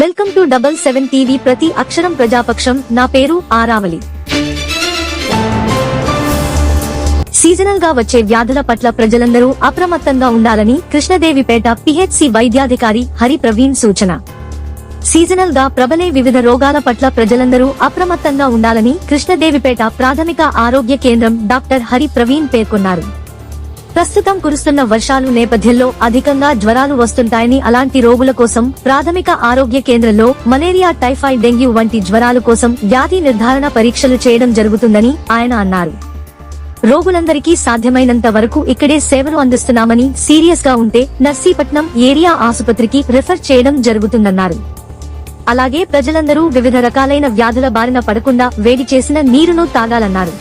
Welcome to double seven TV ప్రతి అక్షరం ప్రజాపక్షం. నా పేరు ఆరావళి సీజనల్గా వచ్చే వ్యాధుల పట్ల ప్రజలందరూ అప్రమత్తంగా ఉండాలని కృష్ణదేవిపేట పిహెచ్సి వైద్యాధికారి హరి ప్రవీణ్ సూచన. సీజనల్గా ప్రబలే వివిధ రోగాల పట్ల ప్రజలందరూ అప్రమత్తంగా ఉండాలని కృష్ణదేవిపేట ప్రాథమిక ఆరోగ్య కేంద్రం డాక్టర్ హరి ప్రవీణ్ పేర్కొన్నారు. ప్రస్తుతం కురుస్తున్న వర్షాలు నేపథ్యంలో అధికంగా జ్వరాలు వస్తుంటాయని అలాంటి రోగుల కోసం ప్రాథమిక ఆరోగ్య కేంద్రంలో మలేరియా టైఫాయిడ్ డెంగ్యూ వంటి జ్వరాల కోసం వ్యాధి నిర్ధారణ పరీక్షలు చేయడం జరుగుతుందని ఆయన అన్నారు. రోగులందరికీ సాధ్యమైనంత వరకు ఇక్కడే సేవలు అందిస్తున్నామని సీరియస్గా ఉంటే నర్సీపట్నం ఏరియా ఆసుపత్రికి రిఫర్ చేయడం జరుగుతుందన్నారు. అలాగే ప్రజలందరూ వివిధ రకాలైన వ్యాధుల బారిన పడకుండా వేడి చేసిన నీరును తాగాలన్నారు.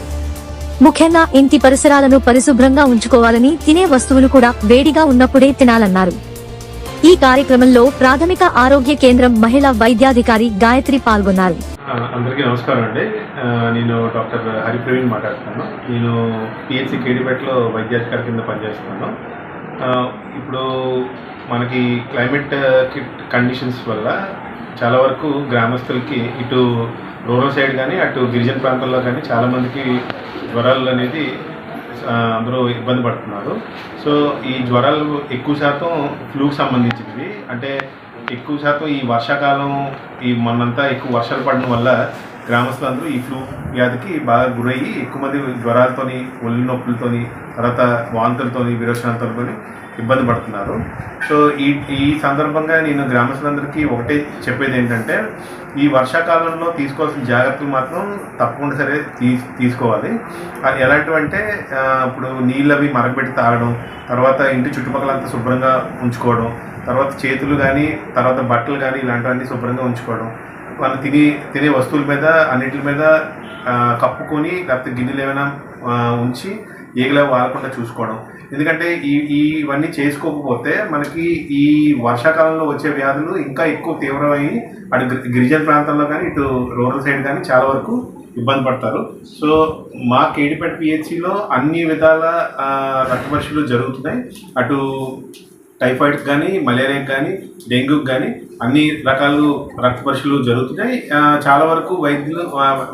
ముఖ్యంగా ఇంటి పరిసరాలను పరిశుభ్రంగా ఉంచుకోవాలని తినే వస్తువులు కూడా వేడిగా ఉన్నప్పుడే తినాలన్నారు. ఈ కార్యక్రమంలో ప్రాథమిక ఆరోగ్య కేంద్రం మహిళా వైద్యాధికారి గాయత్రి పాల్గొన్నారు. అందరికీ నమస్కారం అండి. నేను డాక్టర్ హరిప్రవీణ్ మాట్లాడుతున్నాను. నేను పిహెచ్సి కేడిపేటలో వైద్యాధికారి కింద పనిచేస్తున్నాను. ఇప్పుడు మనకి క్లైమేట్ కండిషన్స్ వల్ల చాలా వరకు గ్రామస్తులకి ఇటు రూరల్ సైడ్ కానీ అటు గిరిజన ప్రాంతాల్లో కానీ చాలామందికి జ్వరాలు అనేది అందరూ ఇబ్బంది పడుతున్నారు. సో ఈ జ్వరాలు ఎక్కువ శాతం ఫ్లూకి సంబంధించినవి. అంటే ఎక్కువ శాతం ఈ వర్షాకాలం ఈ మొన్నంతా ఎక్కువ వర్షాలు పడడం వల్ల గ్రామస్తులందరూ ఈ ఫ్లూ వ్యాధికి బాగా గురయ్యి ఎక్కువ మంది జ్వరాలతోని ఒళ్ళు నొప్పులతోని తర్వాత వాంతులతోని విరోచనాలతోని ఇబ్బంది పడుతున్నారు. సో ఈ ఈ సందర్భంగా నేను గ్రామస్తులందరికీ ఒకటే చెప్పేది ఏంటంటే ఈ వర్షాకాలంలో తీసుకోవాల్సిన జాగ్రత్తలు మాత్రం తప్పకుండా సరే తీ తీసుకోవాలి. ఎలాంటివంటే ఇప్పుడు నీళ్ళు అవి మరగబెట్టి తాగడం తర్వాత ఇంటి చుట్టుపక్కలంతా శుభ్రంగా ఉంచుకోవడం తర్వాత చేతులు కానీ తర్వాత బట్టలు కానీ ఇలాంటివన్నీ శుభ్రంగా ఉంచుకోవడం వాళ్ళు తిని తినే వస్తువుల మీద అన్నిటి మీద కప్పుకొని లేకపోతే గిన్నెలు ఏమైనా ఉంచి ఈగలా వాడకుండా చూసుకోవడం. ఎందుకంటే ఈ ఈ ఇవన్నీ చేసుకోకపోతే మనకి ఈ వర్షాకాలంలో వచ్చే వ్యాధులు ఇంకా ఎక్కువ తీవ్రమై అటు గిరిజన ప్రాంతంలో కానీ ఇటు రూరల్ సైడ్ కానీ చాలా వరకు ఇబ్బంది పడతారు. సో మా కేడిపేట పిహెచ్సిలో అన్ని విధాల రక్త పరీక్షలు జరుగుతున్నాయి. అటు టైఫాయిడ్ కానీ మలేరియాకి కానీ డెంగ్యూకి కానీ అన్ని రకాలు రక్త పరీక్షలు జరుగుతున్నాయి. చాలా వరకు వైద్యులు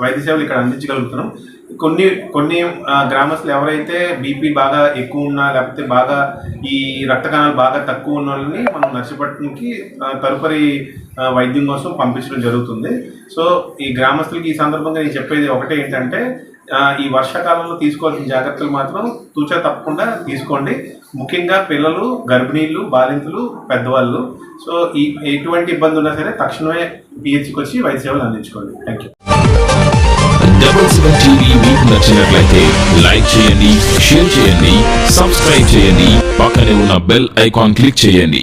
వైద్య సేవలు ఇక్కడ అందించగలుగుతున్నాం. కొన్ని కొన్ని గ్రామస్తులు ఎవరైతే బీపీ బాగా ఎక్కువ ఉన్నా లేకపోతే బాగా ఈ రక్త కణాలు బాగా తక్కువ ఉన్న వాళ్ళని మనం నర్సపట్నంకి తదుపరి వైద్యం కోసం పంపించడం జరుగుతుంది. సో ఈ గ్రామస్తులకి ఈ సందర్భంగా నేను చెప్పేది ఒకటే ఏంటంటే ఈ వర్షాకాలంలో తీసుకోవాల్సిన జాగ్రత్తలు మాత్రం తూచా తప్పకుండా తీసుకోండి. ముఖ్యంగా పిల్లలు గర్భిణీలు బాలింతలు పెద్దవాళ్ళు. సో ఈ ఎటువంటి ఇబ్బంది ఉన్నా సరే తక్షణమే పిహెచ్కి వచ్చి వైద్య సేవలు అందించుకోండి. Thank you double seven TV మీకు నచ్చినట్లయితే లైక్ చేయండి షేర్ చేయండి సబ్స్క్రైబ్ చేయండి పక్కనే ఉన్న బెల్ ఐకాన్ క్లిక్ చేయండి.